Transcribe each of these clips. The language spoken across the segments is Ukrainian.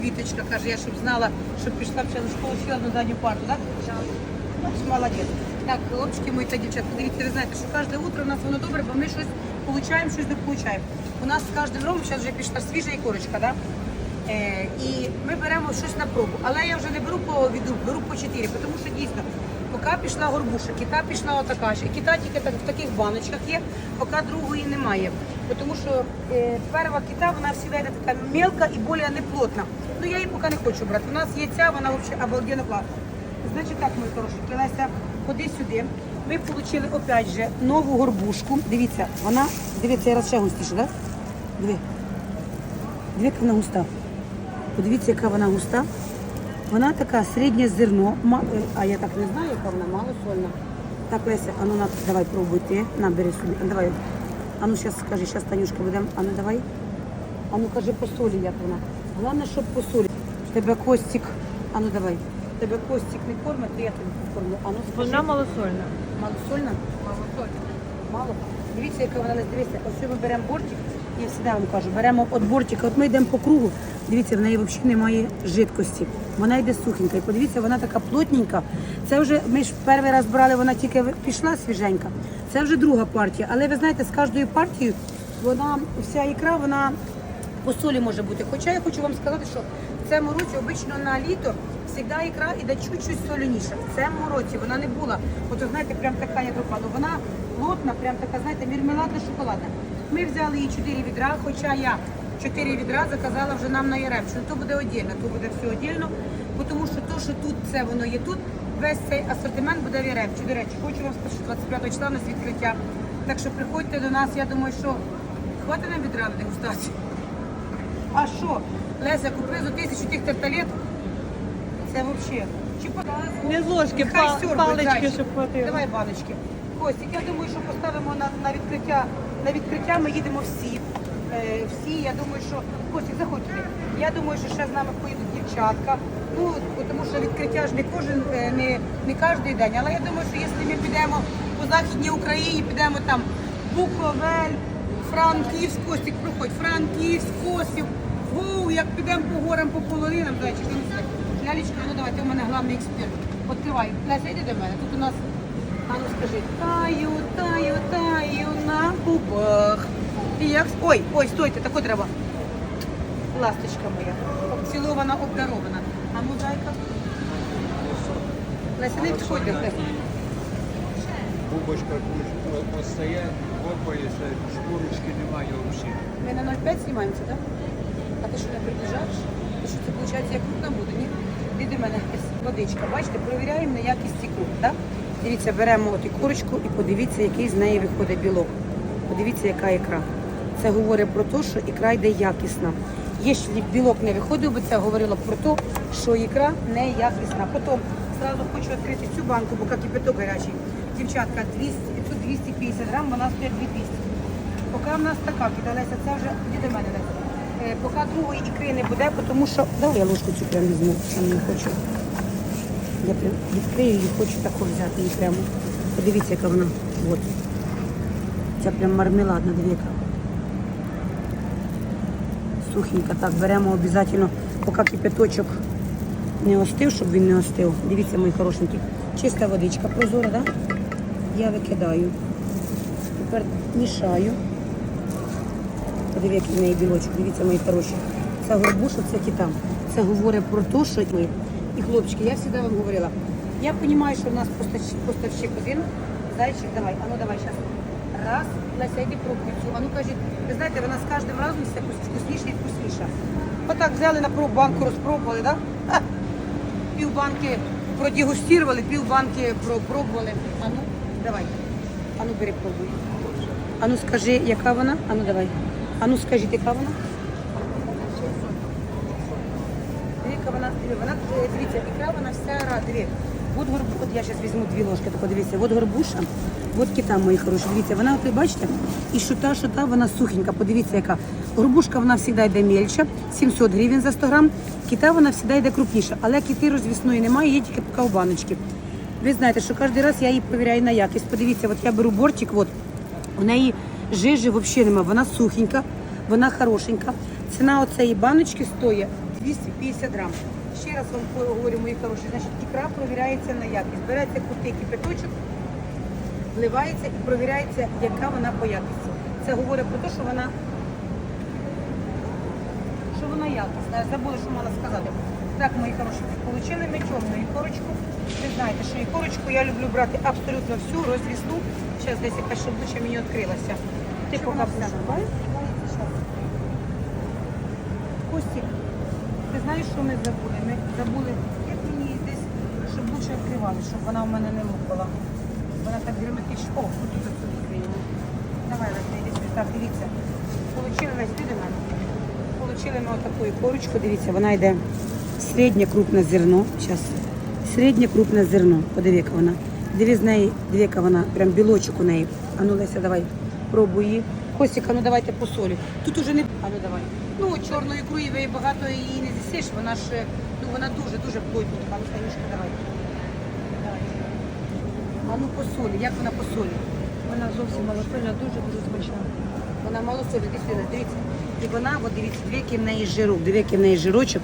квіточка каже, я щоб знала, щоб пішла вчила в школу, сіла на задню парту, так? Ось молодець. Так, хлопчики мої та дівчатки, дивіться, ви знаєте, що кожне утро у нас воно добре, бо ми щось получаємо, щось не получаємо. У нас з кожним роком зараз вже пішла свіжа ікорочка, да? Е, і ми беремо щось на пробу. Але я вже не беру по відру, беру по 4, тому що дійсно, поки пішла горбуша, кита пішла отака ж. Кита тільки так, в таких баночках є, поки другої немає. Тому що е, перша кита, вона йде така мелка і більш неплотна. Ну я її поки не хочу брати. У нас є ця, вона взагалі обалденно класна. Значить так, мої хороші, Леся, ходи сюди. Ми отримали опять же нову горбушку. Дивіться, вона, дивіться, я раз ще густіше, так? Диви. Диви, яка вона густа. Подивіться, яка вона густа. Вона така середнє зерно, е, а я так не знаю, яка вона малосольна. Так, Леся, а ну на, давай пробуй ти, набери собі. А, давай. А ну зараз скажи, зараз Танюшка будемо. А ну давай. А ну кажи по солі, як вона. Головне, щоб по солі. В тебе костик. А ну давай. Тебе костик не кормить, то я тобі покормлю. А ну скажи. Вона малосольна. Малосольна? Малосольна. Мало. Дивіться, яка вона не дивіться. Ось ми беремо бортик, я завжди вам кажу, беремо от бортика, от ми йдемо по кругу. Дивіться, в неї взагалі немає жидкості. Вона йде сухенька. І подивіться, вона така плотненька. Це вже ми ж перший раз брали, вона тільки пішла свіженька. Це вже друга партія. Але ви знаєте, з кожною партією вона вся ікра, вона по солі може бути. Хоча я хочу вам сказати, що в цьому році обично на літо завжди ікра іде чуть-чуть соляніша. В цьому році вона не була, от знаєте, прям така, як випадку. Вона плотна, прям така, знаєте, мірмеладна шоколадна. Ми взяли її 4 відра, хоча я 4 відра заказала вже нам на Яремчу. Ну, То буде віддільно, то буде все віддільно, тому що то, що тут це воно є тут, весь цей асортимент буде в Яремчі. До речі, хочу вам сказати, що 25 числа у нас відкриття. Так що приходьте до нас, я думаю, що хватить нам відра на дегустацію. А що? Леся, купи за тисячу тих тарталет. Це взагалі. Чи Не з ложки, Хай па- сьорбають палички, дальше. щоб хватило. Давай баночки. Костік, я думаю, що поставимо на, на відкриття. На відкриття ми їдемо всі. Е, всі, я думаю, що Костік, заходь туди. Я думаю, що ще з нами поїдуть дівчатка. Ну, тому що відкриття ж не кожен, е, не, не кожен день. Але я думаю, що якщо ми підемо по Західній Україні, підемо там Буковель, Франківськ, Костік, проходь, Франківськ, Косів. Воу, як підемо по горам, по полонинам, ну все. Лялечка, ну давай, ти у мене головний експерт. Відкривай. Леся, йди до мене. Тут у нас, а ну скажи, таю, таю, таю на губах. І як... Ой, ой, стойте, тако треба. Ласточка моя, обцілована, обдарована. А ну зайка. Леся, не підходь до Леся. Бубочка постає, копається, шкурочки немає взагалі. Ми на 0,5 знімаємося, так? А ти що не приближаєш? І що це виходить, як крупна буде, ні? До мене водичка. Бачите, перевіряємо на якість ікру, так? Дивіться, беремо от ікорочку і подивіться, який з неї виходить білок. Подивіться, яка ікра. Це говорить про те, що ікра йде якісна. Якщо білок не виходив, би це говорило про те, що ікра не якісна. Потім зразу хочу відкрити цю банку, бо як кипяток гарячий. Дівчатка, 200, тут 250 грам, вона стоїть 2200. Поки в нас така кидалася, це вже до мене. Е, Поки другої ікри не буде, тому що Давай я ложку цю прям візьму, я не хочу. Я прям відкрию і хочу таку взяти її прямо. Подивіться, яка вона. От. Це прям мармеладна, двіка. Сухенька. Так, беремо обов'язково, поки кипяточок не остив, щоб він не остив. Дивіться, мої хорошенькі. Чиста водичка прозора, так? Да? Я викидаю. Тепер мішаю. Подивіться, який в білочок. Дивіться, мої хороші. Це горбуша, це китам. Це говорить про те, що ми. І хлопчики, я завжди вам говорила. Я розумію, що в нас поставщик, один. Зайчик, давай, а ну давай зараз. Раз, Леся, йди пробуй цю. А ну кажіть, ви знаєте, вона з кожним разом все вкусніша і вкусніша. Отак взяли на пробу банку, розпробували, так? Да? Пів банки продегустували, пів банки пробували. А ну, давай. А ну бери пробуй. А ну скажи, яка вона? А ну давай. А ну скажіть, яка вона? Дивіться, вона, вона, е, дивіться, ікра, вона вся ра. От горбу, от я зараз візьму дві ложки, так подивіться, от горбуша, от кита, мої хороші, дивіться, вона, от ви бачите, і шута, шута, вона сухенька, подивіться, яка. Горбушка, вона завжди йде мельча, 700 гривень за 100 грам, кита, вона завжди йде крупніша, але кити розвісної немає, є тільки поки у баночки. Ви знаєте, що кожен раз я її перевіряю на якість. Подивіться, от я беру бортик, от, у неї жижі взагалі немає, вона сухенька, вона хорошенька. Ціна оцеї баночки стоїть 250 грам. Ще раз вам говорю, мої хороші, значить ікра провіряється на якість. Береться крутий кипяточок, вливається і провіряється, яка вона по якості. Це говорить про те, що вона що вона якісна. Я забула, що мала сказати. Так, мої хороші, отримали ми чорну ікорочку. Ви знаєте, що ікорочку я люблю брати абсолютно всю, розрізну. Зараз десь якась шаблуча мені відкрилася. Ти поки пошукай. Костік, ти знаєш, що ми забули? Ми забули, як мені десь, щоб лучше відкривали, щоб вона у мене не лупала. Вона так герметично. О, тут тут відкриємо. Давай, Леся, йди сюди. Так, дивіться. Получили весь до мене. Получили ми отаку корочку, дивіться, вона йде середнє крупне зерно. Зараз. Середнє крупне зерно. Подиви, яка вона. Диви з неї, яка вона, прям білочок у неї. А ну, Леся, давай, пробуй її. Костіка, ну давайте по солі. Тут уже не. А ну давай. Ну, чорної ви багато її не з'їсиш, вона ж, ну вона дуже-дуже плотна. А ну, Танюшка, давай. Давай. А ну по солі, як вона по солі? Вона зовсім малосольна, дуже-дуже смачна. Вона мало солі, дивіться, дивіться. І вона, от дивіться, дві які в неї жирок, дві які в неї жирочок.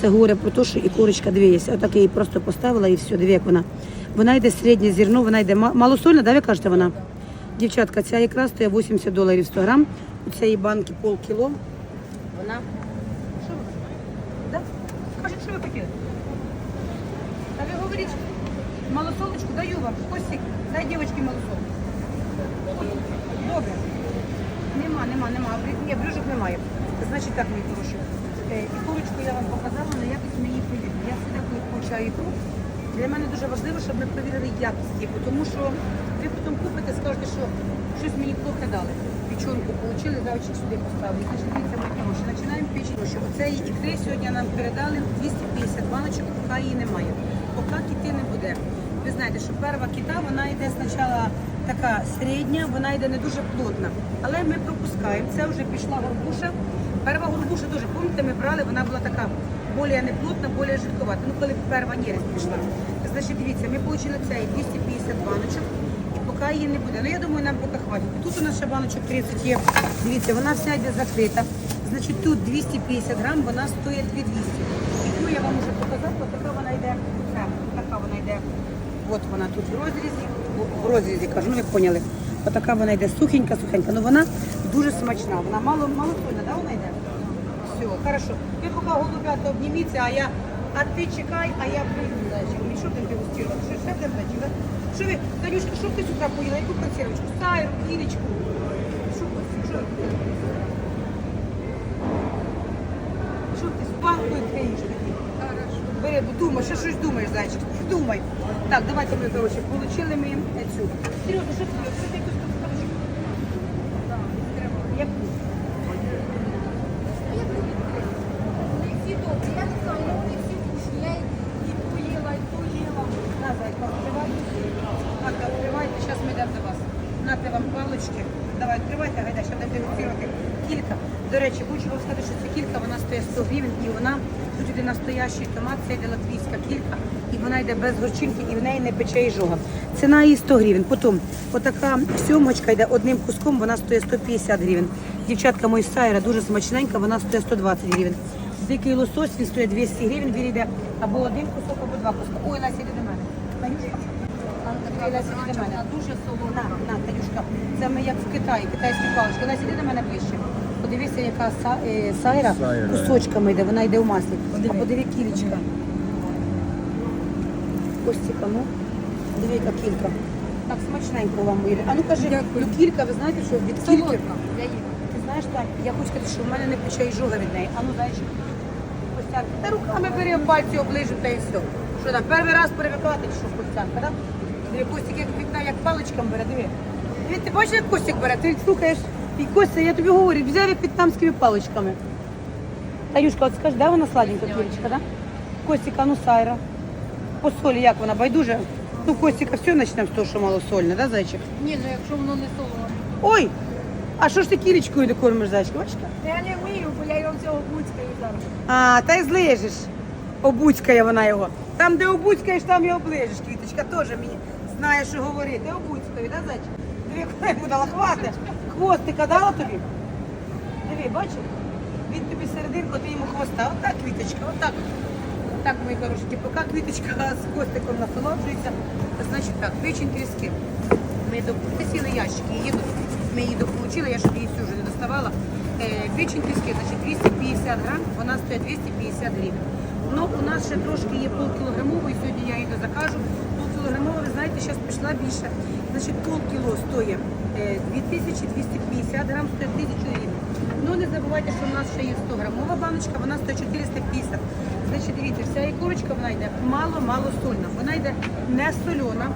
Це говорить про те, що і корочка, дивіться, отак я її просто поставила і все, диви, як вона. Вона йде середнє зерно, вона йде малосольна, да, ви кажете вона? Дівчатка, ця ікра стоїть 80 доларів 100 грам. У цієї банки полкіло. Вона. Що ви? Да? Кажіть, що ви хотіли? Та ви говоріть, малосолочку даю вам. Костік, дай дівчинки малосолочку. Добре. Нема, нема, нема. Ні, брюжок немає. Значить так, мої хороші. Е, І курочку я вам показала, але якось ми її. Я завжди, коли получаю ікру, для мене дуже важливо, щоб ми провірили якість тому що ви потім купите, скажете, що щось мені плохо дали. Печенку отримали, завчик сюди поставили. Значить, дивіться, мої хороші, починаємо. Що Оцеї ікри сьогодні нам передали 250 баночок, поки її немає. Поки кіти не буде. Ви знаєте, що перша кита, вона йде спочатку така середня, вона йде не дуже плотна. Але ми пропускаємо. Це вже пішла горбуша. Перша горбуша дуже, пам'ятаєте, ми брали, вона була така більш неплотна, більш жидковата. Ну, коли перша нерест пішла. Значить, дивіться, ми отримали цей 250 баночок. Поки її не буде. Ну, я думаю, нам поки хватить. Тут у нас ще баночок 30 є. Дивіться, вона вся йде закрита. Значить, тут 250 грам, вона стоїть 2200. І тому я вам вже показала, така вона йде. Це, така вона йде. От вона тут в розрізі, в- розрізі кажу, ну ви поняли. Отака вона йде сухенька, сухенька. Ну вона дуже смачна. Вона мало мало сольна, да, вона йде? Все, хорошо. Ви поки голубята обніміться, а я, а ти чекай, а я прийду, зайчик. І що ти дегустувати? Що ще зайчик, да? Що ви, Танюшка, що ти з утра поїла? Яку консервочку? Сайру, кілечку. Що, що? Що ти з палкою криєш такі? Бери, думай, ще щось думаєш, зайчик. Думай. Так, давайте ми, коротше, отримали ми е, цю. Серйозно, що ти? Що ти якусь тут коротше? Так, треба. Яку? Вони всі добрі, я не знаю, але вони всі вкусні. Я і поїла, і поїла. На, зайка, відкривай. Так, відкривайте, зараз ми йдемо до вас. Нате вам палички. Давай, відкривайте, гайда, ще будемо дегустувати кілька. До речі, хочу вам сказати, що ця кілька, вона стоїть 100 гривень, і вона, тут йде настоящий томат, це йде латвійська кілька, і вона йде без горчинки, і в неї не пече і жога. Ціна її 100 гривень. Потім, отака сьомочка йде одним куском, вона стоїть 150 гривень. Дівчатка мої сайра дуже смачненька, вона стоїть 120 гривень. Дикий лосось, він стоїть 200 гривень, він йде або один кусок, або два куска. Ой, Леся, йди до мене. Танюшка, йди до мене. Дуже солодка. На, на, Танюшка, це ми як в Китаї, китайські палички. Леся, іди до мене ближче. Подивися, яка са- е, сайра Сайра. кусочками йде, вона йде у маслі. А подиви кілечка. Костіка, ну, диви, яка кілька. Так смачненько вам вийде. А ну кажи, Дякую. ну кілька, ви знаєте, що від кільки? Солодка. Я їм. Ти знаєш, так, я хочу сказати, що в мене не пече і жога від неї. А ну, зайчик. Костянка, та руками бери пальці оближу та і все. Що там, перший раз перевикати, чи що Костянка, так? Диви, Костік як вікна, як паличкам бере, диви. Диви, ти бачиш, як Костік бере, ти слухаєш. І Костя, я тобі говорю, взяв як в'єтнамськими паличками. Танюшка, от скажи, де вона сладенька кілечка, да? Костіка, ну сайра. По солі як вона, байдуже? Ну, Костіка, все почнемо з того, що малосольне, да, зайчик? Ні, ну якщо воно не солоне. Ой! А що ж ти кілечкою не кормиш, зайчик, бачиш? Я не вмію, бо я його всього буцькаю зараз. А, та й злижеш. Обуцькає вона його. Там, де обуцькаєш, там і оближеш. Квіточка теж мені знає, що говорити. Обуцькаю, да, зайчик? Диви, коли йому дала хвати. Хвостика дала тобі? Диви, бачиш? Він тобі серединку, ти йому хвоста. Отак квіточка, отак. Так, мої хорошенькі, поки квіточка з хвостиком насолоджується, значить так, печень тріски. Ми досіли ящики, її ми її дополучили, я щоб її всю вже не доставала. Е, печень тріски, значить 250 грам, вона стоїть 250 гривень. Ну, у нас ще трошки є полкілограмової, сьогодні я її закажу. Полкілограмова, ви знаєте, зараз пішла більше. Значить, полкіло стоїть 2250 грам, стоїть 1000 гривень. Ну, не забувайте, що в нас ще є 100 грамова баночка, вона стоїть 450. Значить, дивіться, вся ікорочка, вона йде мало-мало сольна. Вона йде не сольона.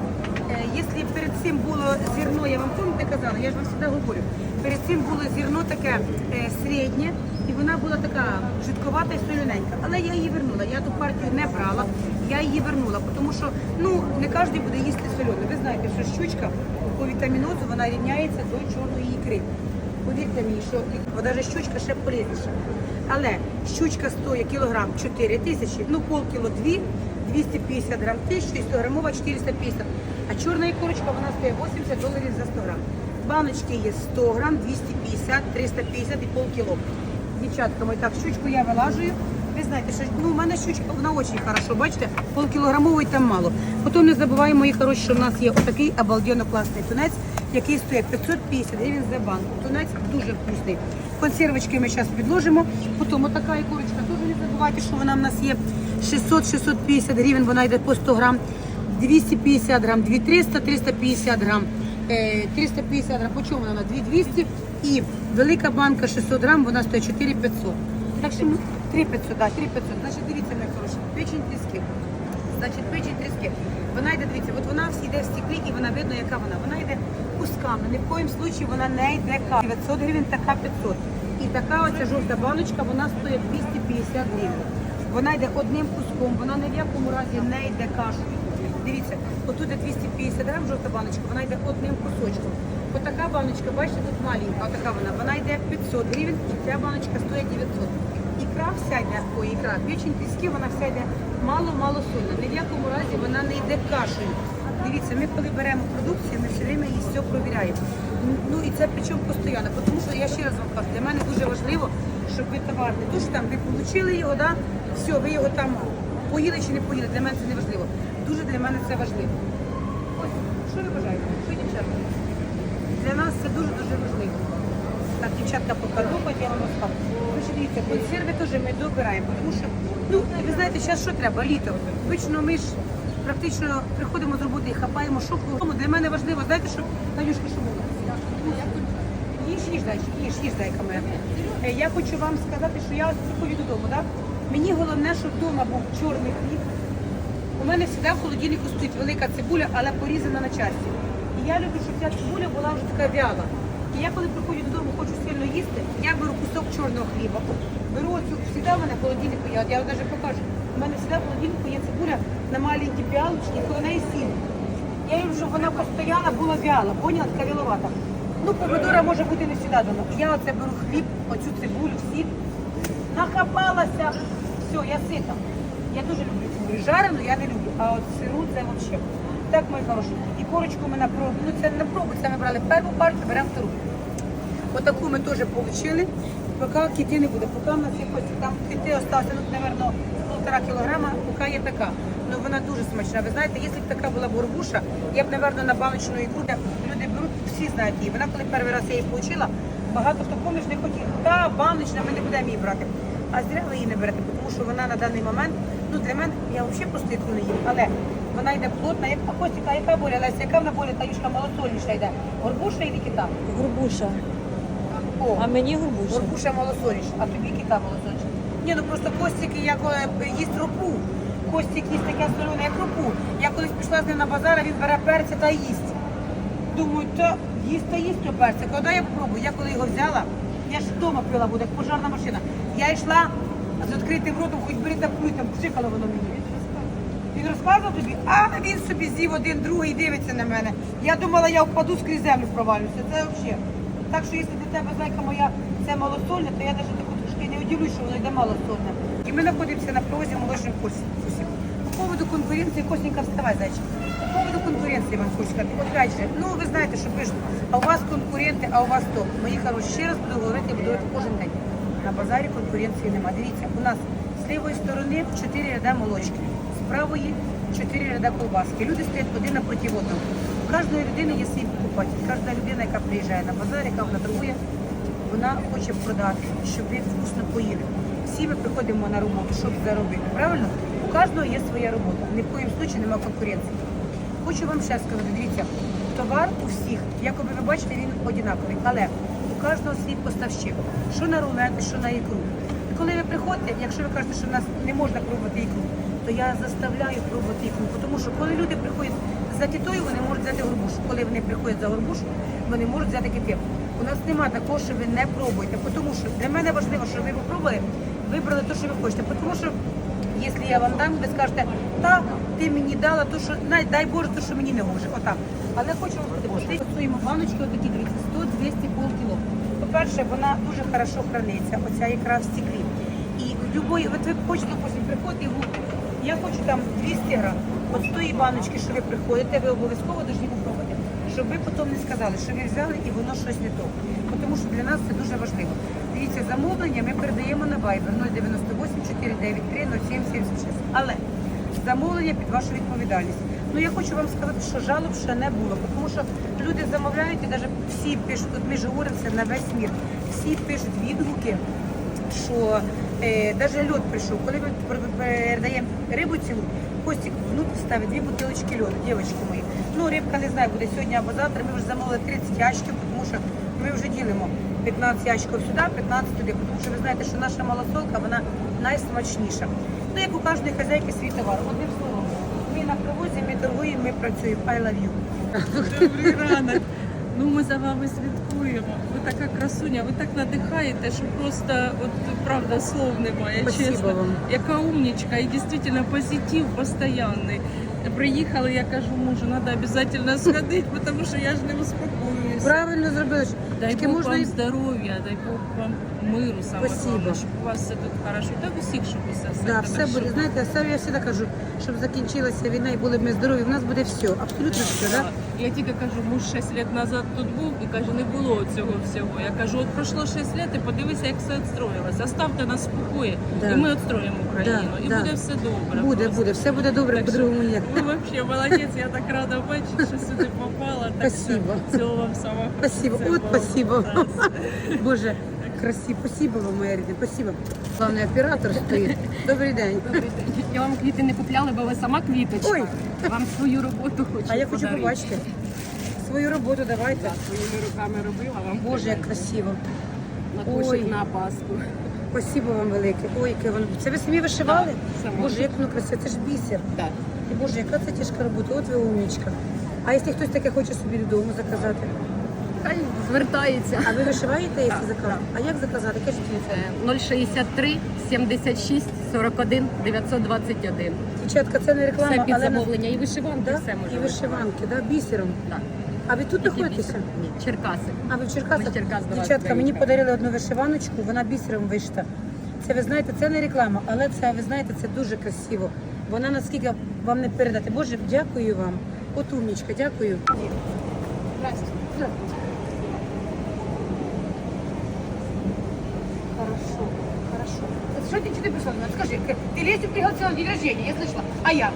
Е, Якщо перед цим було зерно, я вам помните казала, я ж вам завжди говорю, перед цим було зерно таке е, середнє, і вона була така жидковата і солюненька. Але я її вернула. Я ту партію не брала, я її вернула, тому що ну не кожен буде їсти солене. Ви знаєте, що щучка по вітамінозу вона рівняється до чорної ікри. Повірте мені, що навіть щучка ще полезніша. Але щучка стоїть кілограм 4 тисячі, ну полкіло 2, 250 грам 1000 100 грамова 450. А чорна ікорочка вона стоїть 80 доларів за 100 грам. Баночки є 100 грам, 250, 350 і полкіло. Дівчатка, мої так, щучку я вилажую. Ви знаєте, що ну, у мене щучка, вона дуже хорошо, бачите, полкілограмової там мало. Потім не забуваємо, мої хороші, що в нас є отакий обалденно класний тунець, який стоїть 550 гривень за банку. Тунець дуже вкусний. Консервочки ми зараз підложимо. Потім отака ікорочка, теж не забувайте, що вона в нас є 600-650 гривень, вона йде по 100 грам. 250 грам, 2300, 350 грам, е, 350 грам, по чому вона? 2200 і велика банка 600 грам, вона стоїть 4500. Так що ми 3500, да, 3500. Значить, дивіться, моя хороша, печень тріски. Значить, печень тріски. Вона йде, дивіться, от вона всі йде в стеклі і вона видно, яка вона. Вона йде кусками, ні в коїм случаї вона не йде ка. 900 гривень, така 500. І така оця жовта баночка, вона стоїть 250 гривень. Вона йде одним куском, вона ні в якому разі не йде кашею. Дивіться, отут є 250 грам жовта баночка, вона йде одним кусочком. Отака баночка, бачите, тут маленька, отака вона, вона йде 500 гривень, і ця баночка стоїть 900. Ікра вся йде, ой, ікра, печень піски, вона вся йде мало-мало сольна. Ні в якому разі вона не йде кашею. Дивіться, ми коли беремо продукцію, ми все время її все провіряємо. Ну і це причому постійно, тому що я ще раз вам кажу, для мене дуже важливо, щоб ви товар не то, там ви отримали його, да, все, ви його там поїли чи не поїли, для мене це не важливо. Дуже для мене це важливо. Ось, що ви бажаєте? Для нас це дуже-дуже важливо. Так, дівчатка покажуть, я вам розкажу. Дивіться, консерви теж ми добираємо, тому що, ну, ви знаєте, зараз що треба? Літо. Звично ми ж практично приходимо з роботи і хапаємо шоку. Для мене важливо, знаєте, що Танюшка, що було? Їж, їж, дай, їж, їж, дай камера. Е, Я хочу вам сказати, що я приходжу додому, так? Мені головне, щоб вдома був чорний хліб, у мене завжди в холодильнику стоїть велика цибуля, але порізана на часті. І я люблю, щоб ця цибуля була вже така вяла. І я коли приходжу хочу сильно їсти, я беру кусок чорного хліба. Беру оцю, завжди в мене в холодильнику, я, я навіть покажу. У мене завжди в холодильнику є цибуля на маленькій піалочці, коли неї сіль. Я їм, щоб вона постійно була вяла, поняла, така вяловата. Ну, помидора може бути не завжди дома. Я оце беру хліб, оцю цибулю, сіль, нахапалася, все, я сита. Я дуже люблю цибулю. Жарену я не люблю, а от сиру це взагалі. Так, мої хороші. І корочку ми на. Ну це не пробу, це ми брали першу партію, беремо втору. Отаку ми теж отримали. Поки кіти не буде, поки в нас хоч там кіти осталося, ну, мабуть, полтора кілограма, поки є така. Ну вона дуже смачна. Ви знаєте, якщо б така була горбуша, я б, мабуть, на баночну ікру, люди беруть, всі знають її. Вона коли перший раз я її отримала, багато хто помніш не хотів. Та баночна, ми не будемо її брати. А зря ви її не берете, тому що вона на даний момент, ну для мене, я взагалі просто ікру не їм, але вона йде плотна, як а Костіка, яка боля, Леся, яка вона боля, та юшка малосольніша йде. Горбуша і кита. Грубуша. О. А мені грубуша. Горбуша малосоліш, а тобі кита малосоліш. Ні, ну просто Костік як е, їсть ропу. Костік їсть таке солене, як ропу. Я колись пішла з ним на базар, а він бере перця та їсть. Думаю, то їсть та їсть то перця. Коли я попробую, я коли його взяла, я ж вдома пила буде, як пожарна машина. Я йшла з відкритим ротом, хоч бери та плюй, там пшикало воно мені. Він розказував тобі, а він собі з'їв один, другий дивиться на мене. Я думала, я впаду скрізь землю провалюся. Це взагалі. Так що, якщо для тебе зайка моя це малосольне, то я навіть таку трошки не удивлюсь, що воно йде малосольне. І ми знаходимося на провозі молочних курсів. По поводу конкуренції, Костенька, вставай, зайчик. По поводу конкуренції, хочу сказати. Опять же, ну ви знаєте, що пишуть, а у вас конкуренти, а у вас то. Мої хороші, ще раз буду говорити, я буду говорити кожен день. На базарі конкуренції нема. Дивіться, у нас з лівої сторони 4 ряда молочки, з правої 4 ряда колбаски. Люди стоять один напроти одного. У кожної людини є свій покупатель. Кожна людина, яка приїжджає на базар, яка вона торгує, вона хоче продати, щоб ви вкусно поїли. Всі ми приходимо на роботу, щоб заробити. Правильно? У кожного є своя робота. Ні в коїм случаї немає конкуренції. Хочу вам ще сказати, дивіться, товар у всіх, якоби ви бачите, він однаковий, але у кожного свій поставщик, що на рулети, що на ікру. І коли ви приходите, якщо ви кажете, що в нас не можна пробувати ікру, то я заставляю пробувати ікру, тому що коли люди приходять за тітою, вони можуть взяти горбушу. Коли вони приходять за горбушу, вони можуть взяти кипів. У нас немає такого, що ви не пробуєте, тому що для мене важливо, щоб ви попробували, вибрали те, що ви хочете, тому що Якщо я вам дам, ви скажете, та ти мені дала то, що най- дай Боже, то, що мені не може. Отак. Але хочу вам сказати, готуємо баночки, отакі дивіться, 100, 200, полкіло. По-перше, вона дуже хорошо храниться, оця ікра в стеклі. І любої, от ви хочете потім приходити і я хочу там 200 грам. От з тої баночки, що ви приходите, ви обов'язково повинні попробувати. Щоб ви потім не сказали, що ви взяли і воно щось не то. Тому що для нас це дуже важливо. Дивіться, замовлення ми передаємо на Viber 098 493 0776. Але замовлення під вашу відповідальність. Ну я хочу вам сказати, що жалоб ще не було, тому що люди замовляють і навіть всі пишуть, от ми ж говоримо на весь мір, всі пишуть відгуки, що е, навіть льод прийшов, коли ми пер- передаємо рибу цілу, Костік внутрі ставить дві бутилочки льоду, дівчатки мої. Ну, рибка не знаю, буде сьогодні або завтра. Ми вже замовили 30 ящиків, тому що ми вже ділимо 15 ящиків сюди, 15 туди, тому що ви знаєте, що наша малосолка, вона найсмачніша. Ну, як у кожної хазяйки свій товар. Одним словом, ми на привозі, ми торгуємо, ми працюємо. I love you. Добрий ранок. Ну ми за вами слідкуємо. Така красуня, ви так надихаєте, що просто от правда слов немає. Спасибо чесно. вам. Яка умнічка і дійсно позитив постійний. Приїхали, я кажу, мужу, треба обов'язково сходити, тому що я ж не успокоюсь. Правильно зробили. Дай Бог можна вам здоров'я, дай Бог вам миру саме Спасибо. головне, щоб у вас все тут хорошо. Та в усіх, щоб усе все Да, хорошо. все буде. Знаєте, все я завжди кажу, щоб закінчилася війна і були б ми здорові. В нас буде все, абсолютно все, да? Я тільки кажу, муж 6 років назад тут був і каже, не було цього всього. Я кажу, от пройшло 6 років і подивися, як все відстроїлося. Оставте нас в спокої, Да. і ми відстроїмо Україну. Да, і да. буде все добре. Буде, просто. буде, все буде добре, Так що по-другому ніяк. Ви взагалі молодець, я так рада бачити, що сюди попала. Так Спасибо. що Всього вам самого. Спасибо, от спасибо. Боже, красиво, спасибо вам, моя рідна, спасибо. Главний оператор стоїть. Добрий день. Я вам квіти не купляла, бо ви сама квіточка. Ой. Вам свою роботу хочу А я хочу подарити. побачити свою роботу, давайте. Так, своїми руками робила вам. Боже, як красиво. на Ой. кошик на Пасху. Спасибо вам велике. Ой, яке воно. Це ви самі вишивали? Так, сама. Боже, як воно красиво, це ж бісер. Так. Боже, яка це тяжка робота, от ви умнічка. А якщо хтось таке хоче собі додому заказати? Хай звертається. А ви вишиваєте, якщо Так, заказати? А як заказати? Кажіть телефон. Е, 063 76 41 921. Дівчатка, це не реклама, Все під але на- замовлення і вишиванки, да? все може і вишиванки, да? бісером. Так. А ви тут знаходитеся? Ні, Черкаси. А ви в Черкасах? Ми з Черкас до вас Дівчатка, мені приїхали. подарили одну вишиваночку, вона бісером вишита. Це ви знаєте, це не реклама, але це ви знаєте, це дуже красиво. Вона наскільки вам не передати. Боже, дякую вам. От умнічка, дякую. Хорошо, хорошо. Что ты, что ты пришла? Ну, Скажи, ты Лесю пригласила на день рождения, я слышала. А я?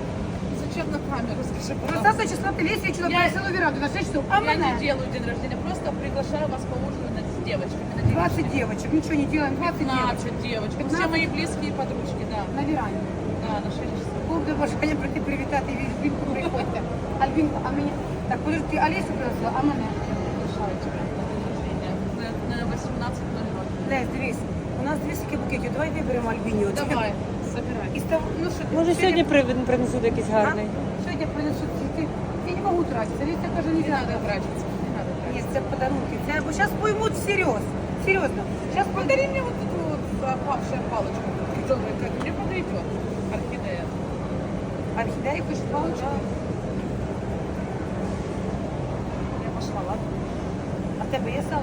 Зачем на камеру, скажи, 20 числа ты Лесю чудо Я- пригласила веранду на 6 часов. А Я не меня? делаю день рождения, просто приглашаю вас поужинать с девочками на день 20 рождения. девочек, ничего не делаем, 20 девочек. 15 девочек. Все 15? мои близкие подружки, да. На веранді. Да, на 6 часов. Бог до бажання прийти привітати Альбінку, приходьте. Альбінка, а мені... Так, подожди, ти Олесю пригласила, а мене? Приглашаю тебя на день рождения. На, на 18.00. Лесь, дивись, У нас дві сіки букетів, давай виберемо Альбіні. оце. Давай, собирай. І став, ну що, Може сьогодні при- принесуть якийсь А? гарний. Сьогодні принесуть цвіти. Я не можу тратити. Леся каже, не Не надо треба. тратиться. Не надо Ні, це подарунки. Це, бо зараз поймуть всерйоз. Серйозно. Зараз Подари мне вот эту вот опавшую палочку. Добрый, как мне подойдет. Орхидея. орхідеї паличку. Я пошла, ладно? А в тебе є сало?